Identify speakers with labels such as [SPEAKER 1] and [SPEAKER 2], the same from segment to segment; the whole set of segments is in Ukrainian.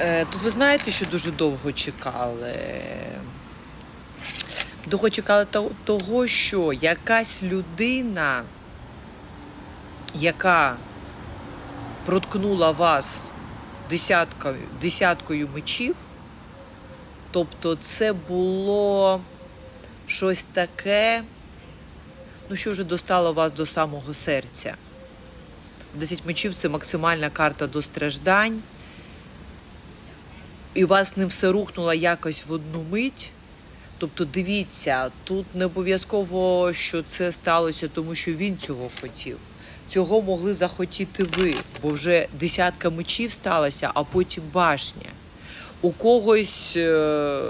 [SPEAKER 1] Е, Тут ви знаєте, що дуже довго чекали. Довго чекали того, що якась людина, яка проткнула вас десяткою, десяткою мечів, тобто це було щось таке, ну що вже достало вас до самого серця. Десять мечів це максимальна карта до страждань. І у вас не все рухнуло якось в одну мить. Тобто, дивіться, тут не обов'язково, що це сталося, тому що він цього хотів. Цього могли захотіти ви, бо вже десятка мечів сталося, а потім башня. У когось е,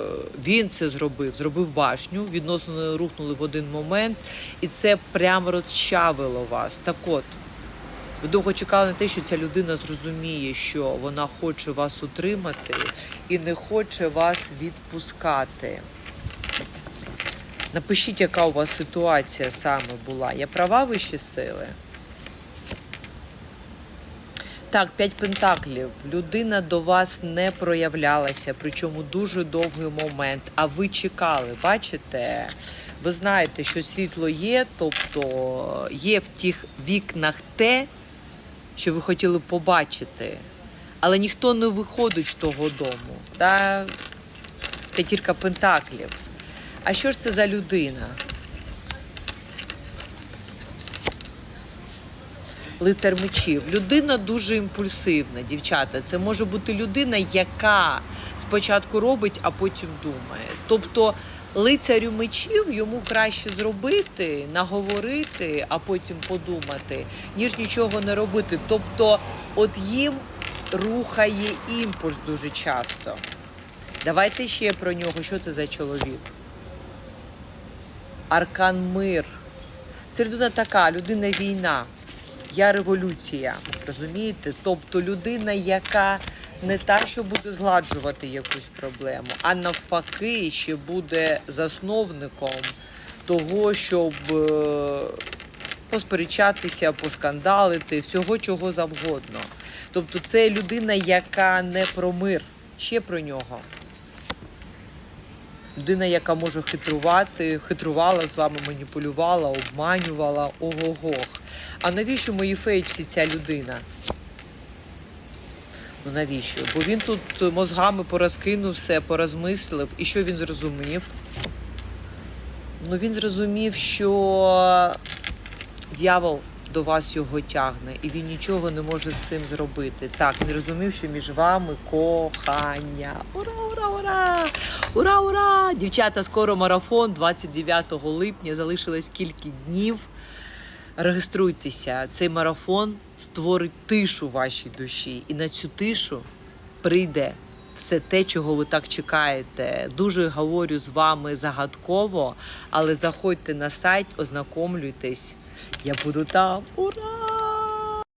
[SPEAKER 1] він це зробив, зробив башню, відносини рухнули в один момент, і це прямо розчавило вас. Так от, ви довго чекали на те, що ця людина зрозуміє, що вона хоче вас утримати і не хоче вас відпускати. Напишіть, яка у вас ситуація саме була. Я права вищі сили? Так, п'ять пентаклів. Людина до вас не проявлялася, причому дуже довгий момент. А ви чекали, бачите? Ви знаєте, що світло є, тобто є в тих вікнах те, що ви хотіли побачити. Але ніхто не виходить з того дому. Та п'ятірка пентаклів. А що ж це за людина? Лицар мечів. Людина дуже імпульсивна, дівчата. Це може бути людина, яка спочатку робить, а потім думає. Тобто лицарю мечів йому краще зробити, наговорити, а потім подумати, ніж нічого не робити. Тобто, от їм рухає імпульс дуже часто. Давайте ще про нього. Що це за чоловік? Аркан мир. Це людина така, людина війна. Я революція. Розумієте? Тобто людина, яка не та, що буде згладжувати якусь проблему, а навпаки, ще буде засновником того, щоб е, посперечатися, поскандалити, всього чого завгодно. Тобто, це людина, яка не про мир, ще про нього. Людина, яка може хитрувати, хитрувала з вами, маніпулювала, обманювала, ого-го. А навіщо моїй фейчці ця людина? Ну навіщо? Бо він тут мозгами порозкинув все, порозмислив. І що він зрозумів? Ну він зрозумів, що дьявол до вас його тягне, і він нічого не може з цим зробити. Так, він розумів, що між вами кохання. Ура, ура, ура! Ура, ура! Дівчата, скоро марафон 29 липня. Залишилось кілька днів. Реєструйтеся. Цей марафон створить тишу вашій душі. І на цю тишу прийде все те, чого ви так чекаєте. Дуже говорю з вами загадково, але заходьте на сайт, ознакомлюйтесь. Я буду там. Ура!